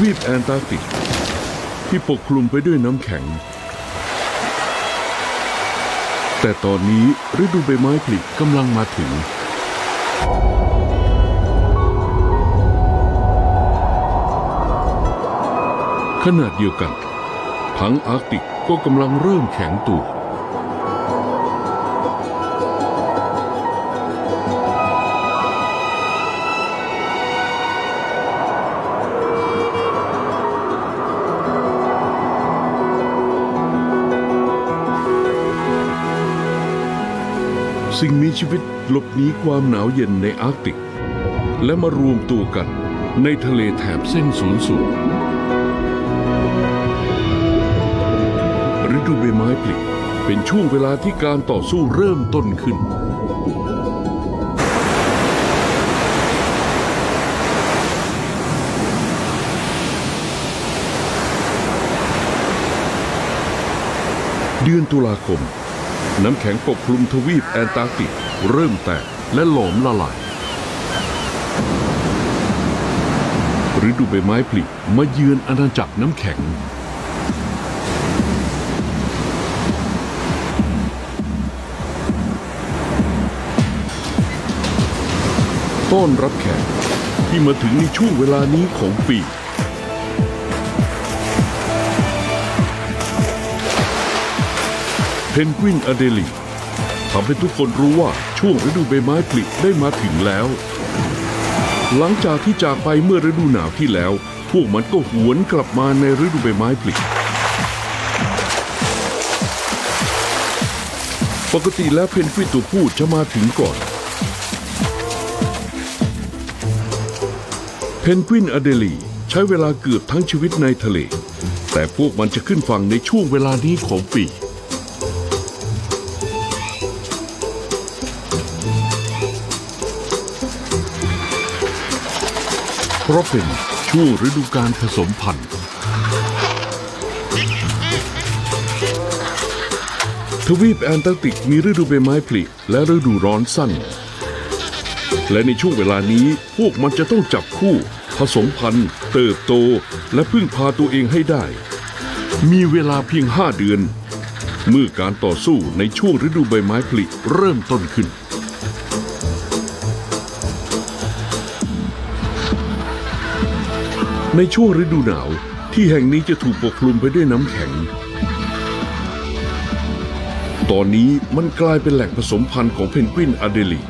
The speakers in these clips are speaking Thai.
วีปแอนตาร์กติก ที่ปกคลุมไปด้วยน้ำแข็ง แต่ตอนนี้ฤดูใบไม้ผลิกำลังมาถึง ขนาดเดียวกัน ทั้งอาร์กติกก็กำลังเริ่มแข็งตัว สิ่งมีชีวิตหลบหนีความหนาวเย็นในอาร์กติก และมารวมตัวกันในทะเลแถบเส้นศูนย์สูตรฤดูใบไม้ผลิเป็นช่วงเวลาที่การต่อสู้เริ่มต้นขึ้น เดือนตุลาคม น้ำแข็งปกคลุมทวีปแอนตาร์กติกเริ่มแตกและหลอมละลายฤดูใบไม้ผลิมาเยือนอาณาจักรน้ำแข็ง ต้อนรับแขกที่มาถึงในช่วงเวลานี้ของปี เพนกวินอเดลีทำให้ทุกคนรู้ว่าช่วงฤดูใบไม้ผลิได้มาถึงแล้ว หลังจากที่จากไปเมื่อฤดูหนาวที่แล้ว พวกมันก็หวนกลับมาในฤดูใบไม้ผลิปกติแล้วเพนกวินตัวผู้จะมาถึงก่อน เพนกวินอเดลีใช้เวลาเกือบทั้งชีวิตในทะเล แต่พวกมันจะขึ้นฝั่งในช่วงเวลานี้ของปี ราะเป็นช่วงฤดูการผสมพันธุ์ ทวีปแอนตาร์กติกมีฤดูใบไม้ผลิและฤดูร้อนสั้น และในช่วงเวลานี้พวกมันจะต้องจับคู่ ผสมพันธุ์ เติบโตและพึ่งพาตัวเองให้ได้ มีเวลาเพียงห้าเดือน เมื่อการต่อสู้ในช่วงฤดูใบไม้ผลิเริ่มต้นขึ้น ในช่วงฤดูหนาวที่แห่งนี้จะถูกปกคลุมไปด้วยน้ำแข็ง ตอนนี้มันกลายเป็นแหล่งผสมพันธุ์ของเพนกวินอเดลี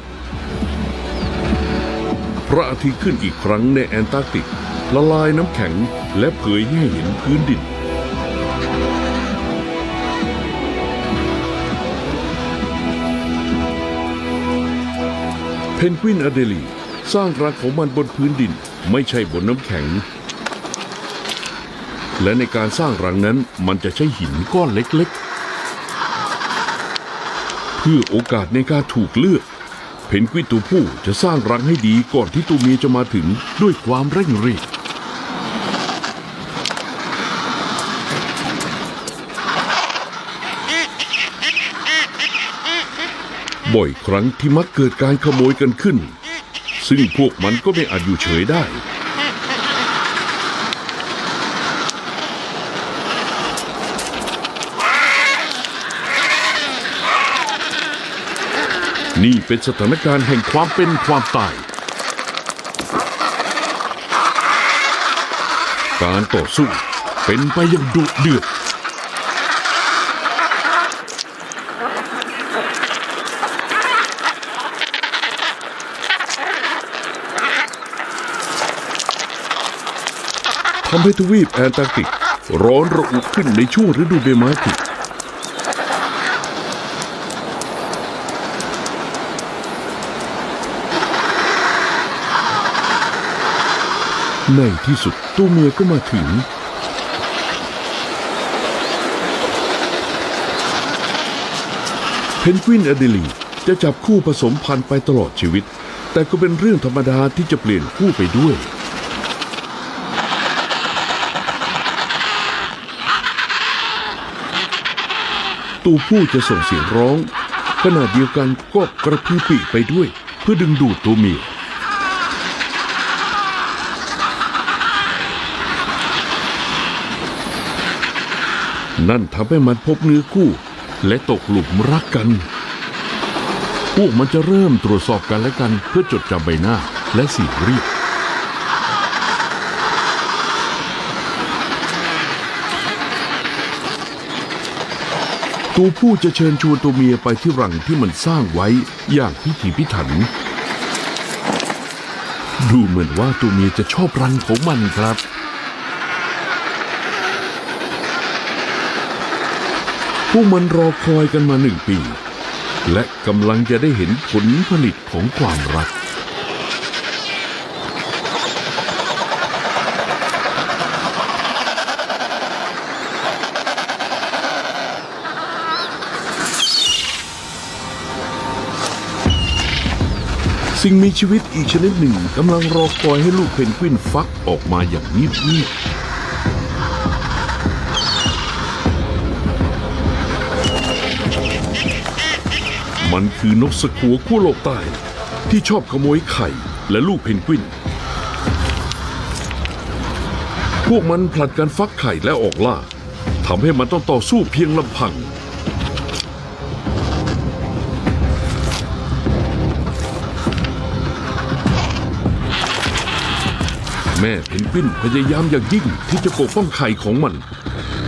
พระอาทิตย์ขึ้นอีกครั้งในแอนตาร์กติก ละลายน้ำแข็งและเผยให้เห็นพื้นดินเพนกวินอเดลีสร้างรังของมันบนพื้นดินไม่ใช่บนน้ำแข็ง และในการสร้างรังนั้นมันจะใช้หินก้อนเล็กๆ เพื่อโอกาสในการถูกเลือก เพนกวินตัวผู้จะสร้างรังให้ดีก่อนที่ตัวเมียจะมาถึงด้วยความเร่งรีบบ่อยครั้งที่มักเกิดการขโมยกันขึ้น ซึ่งพวกมันก็ไม่อาจอยู่เฉยได้ นี่เป็นสถานการณ์แห่งความเป็นความตาย การต่อสู้เป็นไปอย่างดุเดือด ทำให้ทวีปแอนตาร์กติก ร้อนระอุขึ้นในช่วงฤดูใบไม้ผลิ ในที่สุดตัวเมียก็มาถึง เพนกวินอเดลีจะจับคู่ผสมพันธุ์ไปตลอดชีวิต แต่ก็เป็นเรื่องธรรมดาที่จะเปลี่ยนคู่ไปด้วยตัวผู้จะส่งเสียงร้อง ขณะเดียวกันก็กระพือปีกไปด้วย เพื่อดึงดูดตัวเมีย นั่นทำให้มันพบเนื้อคู่ และตกหลุมรักกัน พวกมันจะเริ่มตรวจสอบกันและกันเพื่อจดจำใบหน้าและสีรียกตัวผู้จะเชิญชวนตัวเมียไปที่รังที่มันสร้างไว้อย่างพิถีพิถัน ดูเหมือนว่าตัวเมียจะชอบรังของมันครับ พวกมันรอคอยกันมาหนึ่งปี และกำลังจะได้เห็นผลผลิตของความรัก สิ่งมีชีวิตอีกชนิดหนึ่งกำลังรอคอยให้ลูกเพนกวินฟักออกมาอย่างเงียบๆ มันคือนกสกัวขั้วโลกใต้ที่ชอบขโมยไข่และลูกเพนกวิน พวกมันผลัดกันฟักไข่และออกล่าทำให้มันต้องต่อสู้เพียงลำพัง แม่เพนกวินพยายามอย่างยิ่งที่จะปกป้องไข่ของมัน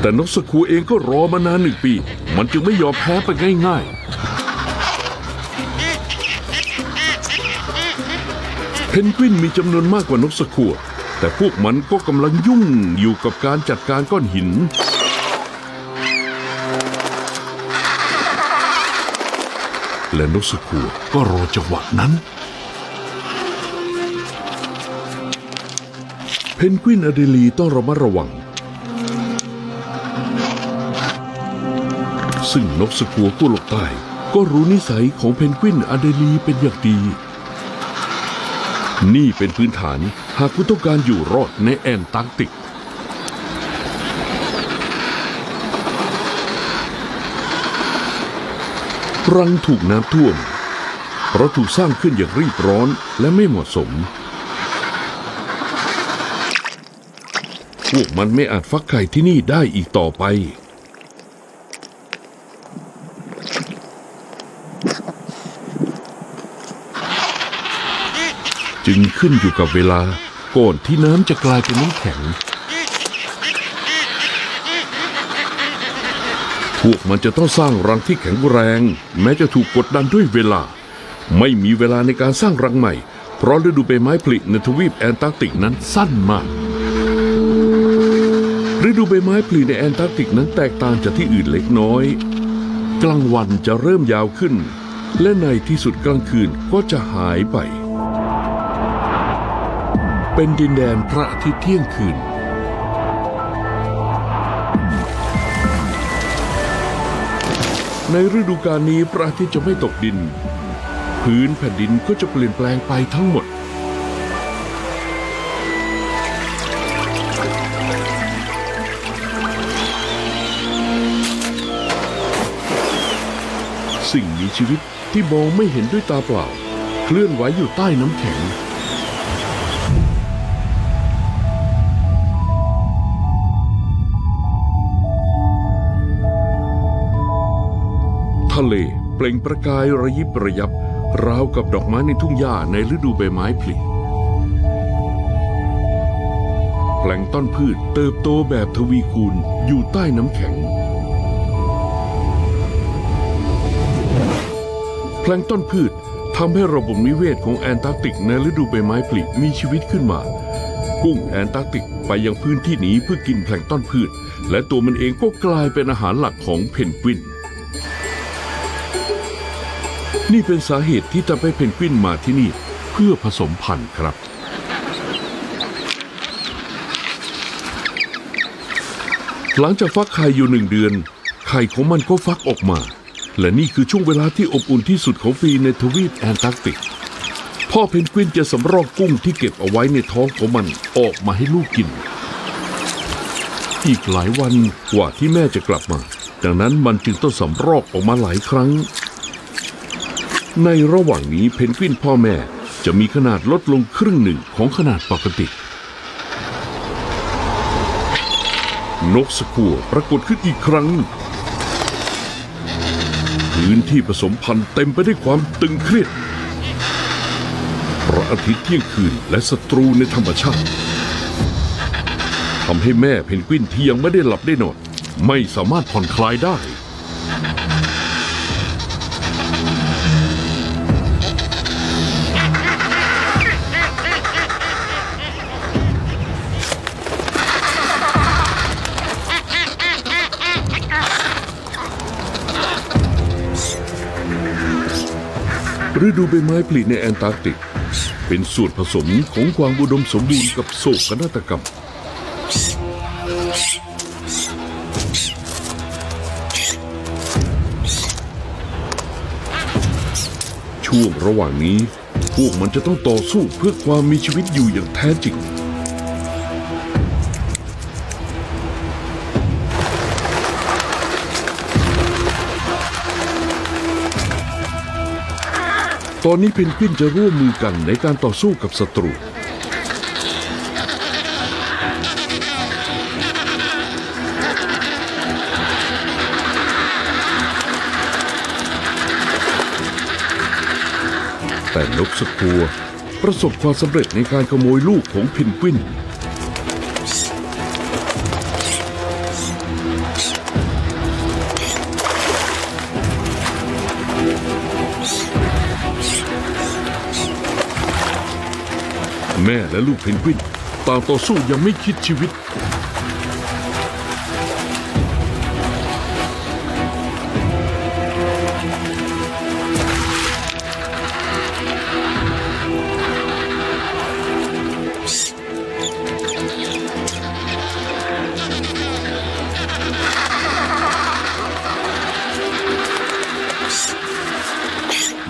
แต่นกสกูเองก็รอมานานหนึ่งปี มันจึงไม่ยอมแพ้ไปง่ายๆ เพนกวินมีจำนวนมากกว่านกสกูแต่พวกมันก็กำลังยุ่งอยู่กับการจัดการก้อนหิน และนกสกูก็รอจังหวะนั้น เพนกวินอเดลีต้องระมัดระวัง ซึ่งนกสกัวกู้โลกใต้ก็รู้นิสัยของเพนกวินอเดลีเป็นอย่างดี นี่เป็นพื้นฐานหากคุณต้องการอยู่รอดในแอนตาร์กติก รังถูกน้ำท่วม เพราะถูกสร้างขึ้นอย่างรีบร้อนและไม่เหมาะสม พวกมันไม่อาจฟักไข่ที่นี่ได้อีกต่อไป จึงขึ้นอยู่กับเวลาก่อนที่น้ำจะกลายเป็นน้ำแข็ง พวกมันจะต้องสร้างรังที่แข็งแรง แม้จะถูกกดดันด้วยเวลา ไม่มีเวลาในการสร้างรังใหม่ เพราะฤดูใบไม้ผลิในทวีปแอนตาร์กติกนั้นสั้นมาก ฤดูใบไม้ผลิในแอนตาร์กติกนั้นแตกต่างจากที่อื่นเล็กน้อย กลางวันจะเริ่มยาวขึ้น และในที่สุดกลางคืนก็จะหายไป เป็นดินแดนพระอาทิตย์เที่ยงคืน ในฤดูกาลนี้พระอาทิตย์จะไม่ตกดิน พื้นแผ่นดินก็จะเปลี่ยนแปลงไปทั้งหมด สิ่งมีชีวิตที่มองไม่เห็นด้วยตาเปล่า เคลื่อนไหวอยู่ใต้น้ำแข็ง ทะเลเปล่งประกายระยิบระยับ ราวกับดอกไม้ในทุ่งหญ้าในฤดูใบไม้ผลิแปลงต้นพืชเติบโตแบบทวีคูณอยู่ใต้น้ำแข็ง แพลงต้นพืชทำให้ระบบนิเวศของแอนตาร์กติกในฤดูใบไม้ผลิมีชีวิตขึ้นมา กุ้งแอนตาร์กติกไปยังพื้นที่นี้เพื่อกินแพลงต้นพืช และตัวมันเองก็กลายเป็นอาหารหลักของเพนกวิน นี่เป็นสาเหตุที่ทำให้เพนกวินมาที่นี่เพื่อผสมพันธุ์ครับ หลังจากฟักไข่อยู่หนึ่งเดือน ไข่ของมันก็ฟักออกมา และนี่คือช่วงเวลาที่อบอุ่นที่สุดของปีในทวีปแอนตาร์กติก พ่อเพนกวินจะสำรอกกุ้งที่เก็บเอาไว้ในท้องของมันออกมาให้ลูกกิน อีกหลายวันกว่าที่แม่จะกลับมา ดังนั้นมันจึงต้องสำรอกออกมาหลายครั้ง ในระหว่างนี้เพนกวินพ่อแม่จะมีขนาดลดลงครึ่งหนึ่งของขนาดปกติ นกสกัวปรากฏขึ้นอีกครั้ง พื้นที่ผสมพันธุ์เต็มไปด้วยความตึงเครียดพระอาทิตย์เที่ยงคืนและศัตรูในธรรมชาติทำให้แม่เพนกวินที่ยังไม่ได้หลับได้นอนไม่สามารถผ่อนคลายได้ ฤดูใบไม้ผลิในแอนตาร์กติก เป็นส่วนผสมของความอุดมสมบูรณ์กับโศกนาฏกรรม ช่วงระหว่างนี้ พวกมันจะต้องต่อสู้เพื่อความมีชีวิตอยู่อย่างแท้จริง ตอนนี้เพนกวินจะร่วมมือกันในการต่อสู้กับศัตรู แต่นกสกัวประสบความสำเร็จในการขโมยลูกของเพนกวิน แม่และลูกเพนกวินต่างต่อสู้อยังไม่คิดชีวิต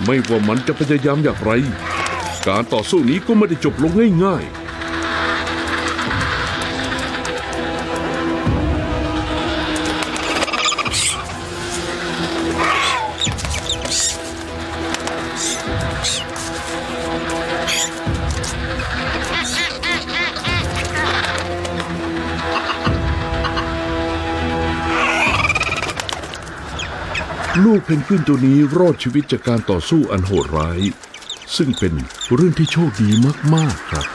ไม่ว่ามันจะพยายามอย่างไร การต่อสู้นี้ก็ไม่ได้จบลงง่ายๆลูกเพนกวินตัวนี้รอดชีวิตจากการต่อสู้อันโหดร้าย ซึ่งเป็นเรื่องที่โชคดีมาก ๆ ครับ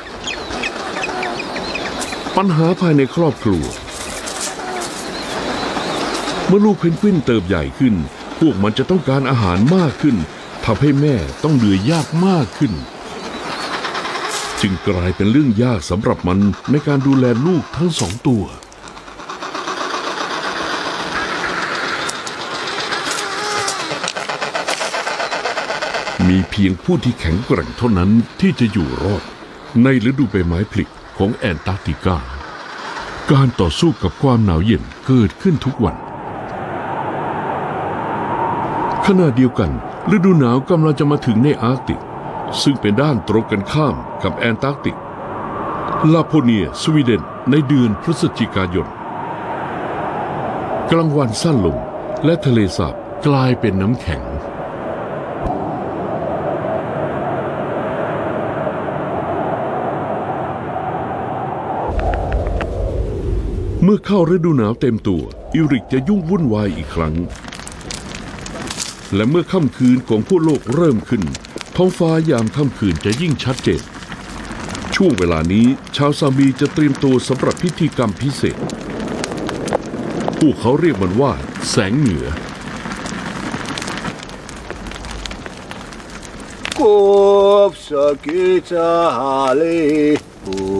ปัญหาภายในครอบครัว เมื่อลูกเพนกวินเติบใหญ่ขึ้น พวกมันจะต้องการอาหารมากขึ้นทำให้แม่ต้องเหนื่อยยากมากขึ้น จึงกลายเป็นเรื่องยากสำหรับมันในการดูแลลูกทั้งสองตัว มีเพียงผู้ที่แข็งแกร่งเท่านั้นที่จะอยู่รอด ในฤดูใบไม้ผลิของแอนตาร์กติกา การต่อสู้กับความหนาวเย็นเกิดขึ้นทุกวัน ขณะเดียวกัน ฤดูหนาวกำลังจะมาถึงในอาร์กติก ซึ่งเป็นด้านตรงกันข้ามกับแอนตาร์กติก ลาโพเนีย สวีเดน ในเดือนพฤศจิกายน กลางวันสั้นลงและทะเลสาบกลายเป็นน้ำแข็ง เมื่อเข้าฤดูหนาวเต็มตัว อิริกจะยุ่งวุ่นวายอีกครั้ง และเมื่อค่ำคืนของพวกโลกเริ่มขึ้น ท้องฟ้ายามค่ำคืนจะยิ่งชัดเจนช่วงเวลานี้ชาวซามีจะเตรียมตัวสำหรับพิธีกรรมพิเศษ พวกเขาเรียกมันว่า แสงเหนือ Kop sakit sa hali, uy.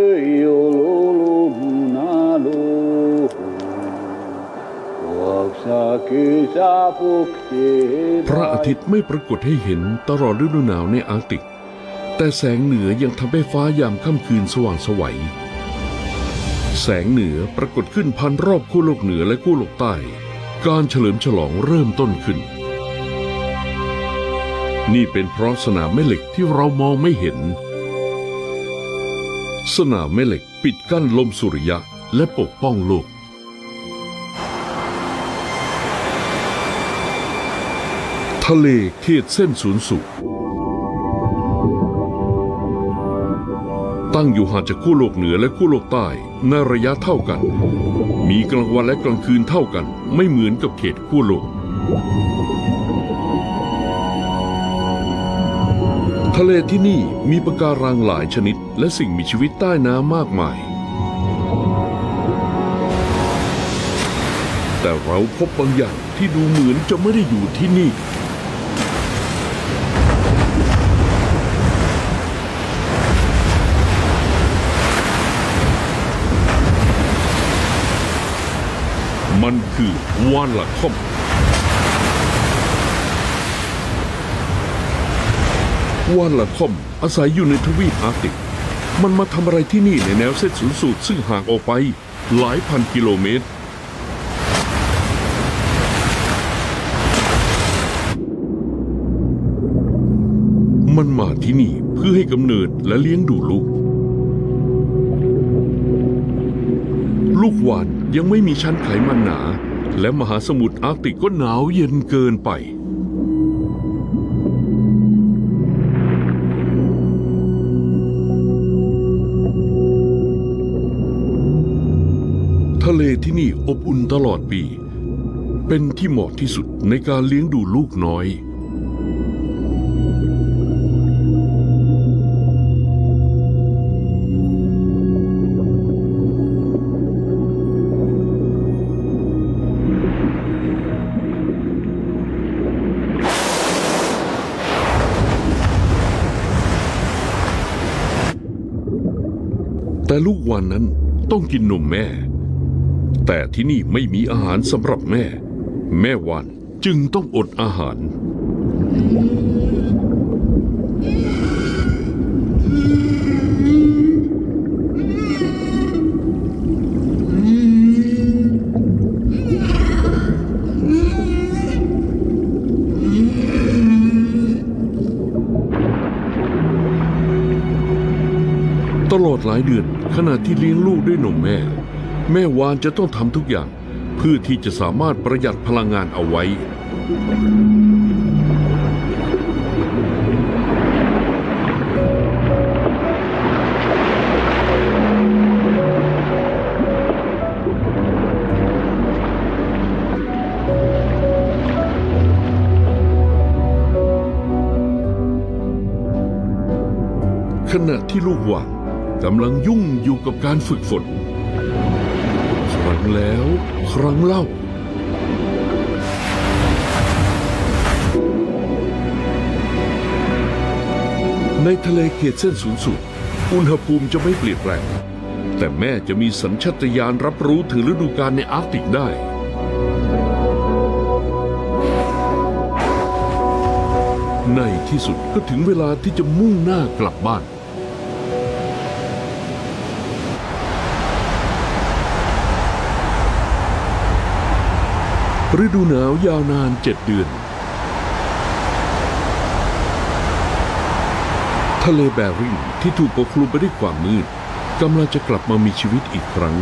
พระอาทิตย์ไม่ปรากฏให้เห็นตลอดฤดูหนาวในอาร์กติก แต่แสงเหนือยังทำให้ฟ้ายามค่ำคืนสว่างสวัย แสงเหนือปรากฏขึ้นพันรอบขั้วโลกเหนือและขั้วโลกใต้ การเฉลิมฉลองเริ่มต้นขึ้น นี่เป็นเพราะสนามแม่เหล็กที่เรามองไม่เห็น สนามแม่เหล็กปิดกั้นลมสุริยะและปกป้องโลกะเลเขตเส้นศูนย์สูตรตั้งอยู่ห่างจากขั้วโลกเหนือและขั้วโลกใต้ในระยะเท่ากัน มีกลางวันและกลางคืนเท่ากัน ไม่เหมือนกับเขตขั้วโลก ทะเลที่นี่มีปะการังหลายชนิด และสิ่งมีชีวิตใต้น้ำมากมาย แต่เราพบบางอย่างที่ดูเหมือนจะไม่ได้อยู่ที่นี่ มันคือวานละค่อมวานละค่อมอาศัยอยู่ในทวีปอาร์กติก มันมาทำอะไรที่นี่ในแนวเส้นศูนย์สูตรซึ่งห่างออกไปหลายพันกิโลเมตร มันมาที่นี่เพื่อให้กำเนิดและเลี้ยงดูลูก ลูกวาน ยังไม่มีชั้นไขมันหนา และมหาสมุทรอาร์กติกก็หนาวเย็นเกินไป ทะเลที่นี่อบอุ่นตลอดปี เป็นที่เหมาะที่สุดในการเลี้ยงดูลูกน้อย แต่ลูกวานนั้นต้องกินนมแม่ แต่ที่นี่ไม่มีอาหารสำหรับแม่ แม่วานจึงต้องอดอาหาร ตลอดหลายเดือน ณะที่เลี้ยงลูกด้วยนมแม่ แม่วานจะต้องทำทุกอย่าง เพื่อที่จะสามารถประหยัดพลังงานเอาไว้ ขณะที่ลูกหวาน กำลังยุ่งอยู่กับการฝึกฝน ครั้งแล้วครั้งเล่า ในทะเลเขตเส้นศูนย์สูตรอุณหภูมิจะไม่เปลี่ยนแปลง แต่แม่จะมีสัญชาตญาณรับรู้ถึงฤดูกาลในอาร์กติกได้ในที่สุดก็ถึงเวลาที่จะมุ่งหน้ากลับบ้าน ฤดูหนาวยาวนานเจ็ดเดือน ทะเลแบริ่งที่ถูกปกคลุมไปด้วยความมืดกำลังจะกลับมามีชีวิตอีกครั้ง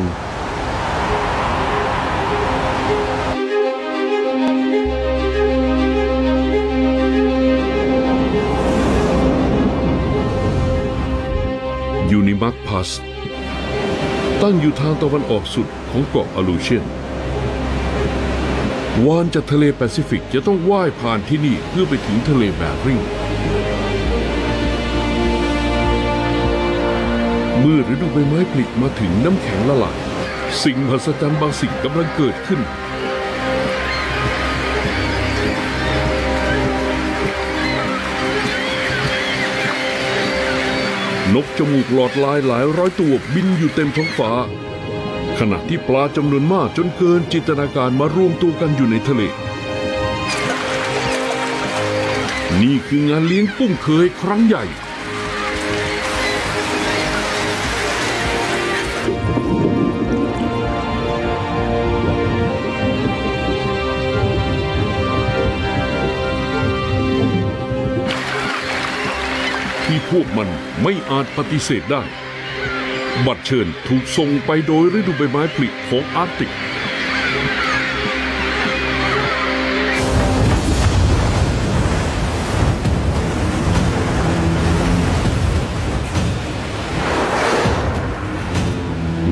ยูนิมักพัส ตั้งอยู่ทางตะวันออกสุดของเกาะอลูเชียน วานจากทะเลแปซิฟิกจะต้องว่ายผ่านที่นี่เพื่อไปถึงทะเลแบริ่ง เมื่อฤดูใบไม้ผลิมาถึงน้ำแข็งละลาย สิ่งมหัศจรรย์บางสิ่งกำลังเกิดขึ้น นกจมูกหลอดลายหลายร้อยตัวบินอยู่เต็มท้องฟ้า ขณะที่ปลาจำนวนมากจนเกินจินตนาการมารวมตัวกันอยู่ในทะเล นี่คืองานเลี้ยงกุ้งเคยครั้งใหญ่ ที่พวกมันไม่อาจปฏิเสธได้ บัตรเชิญถูกส่งไปโดยฤดูใบไม้ผลิของอาร์กติก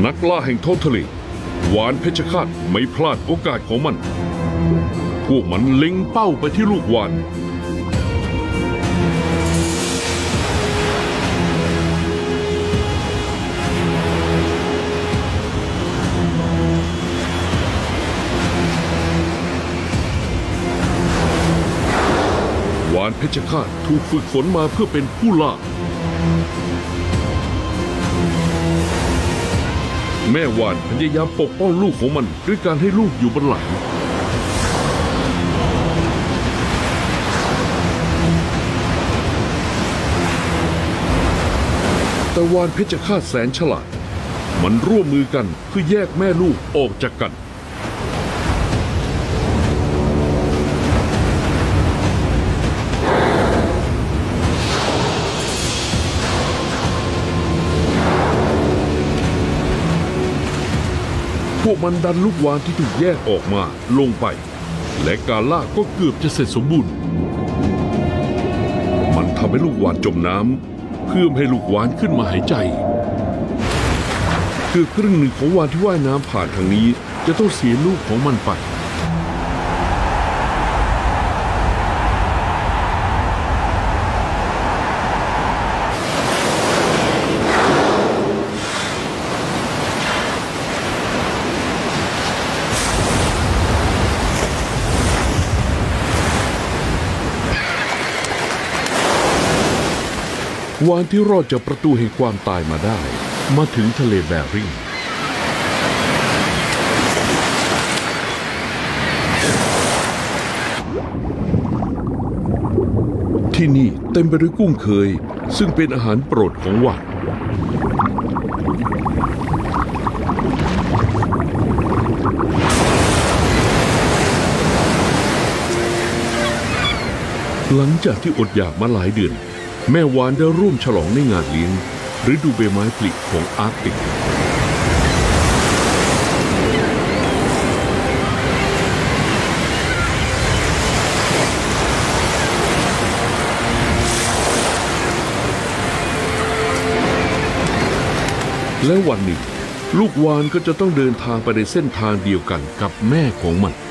นักล่าแห่งท้องทะเลหวานเพชรฆาตไม่พลาดโอกาสของมัน พวกมันเล็งเป้าไปที่ลูกวานานเพชรฆาตถูกฝึกฝนมาเพื่อเป็นผู้ล่า แม่วานพยายามปกป้องลูกของมันด้วยการให้ลูกอยู่บนหลังแต่วานเพชรฆาตแสนฉลาด มันร่วมมือกันเพื่อแยกแม่ลูกออกจากกัน วกมันดันลูกวานที่ถูกแยกออกมาลงไป และการล่าก็เกือบจะเสร็จสมบูรณ์ มันทำให้ลูกวานจมน้ำเพื่อให้ลูกวานขึ้นมาหายใจ คือครึ่งหนึ่งของวานที่ว่ายน้ำผ่านทางนี้ จะต้องเสียลูกของมันไป วานที่รอดจากประตูแห่งความตายมาได้ มาถึงทะเลแบริ่งที่นี่เต็มไปด้วยกุ้งเคย ซึ่งเป็นอาหารโปรดของวานหลังจากที่อดอยากมาหลายเดือน แม่วานได้ร่วมฉลองในงานเลี้ยงฤดูใบไม้ผลิของอาร์กติก และวันหนึ่ง ลูกวานก็จะต้องเดินทางไปในเส้นทางเดียวกันกับแม่ของมัน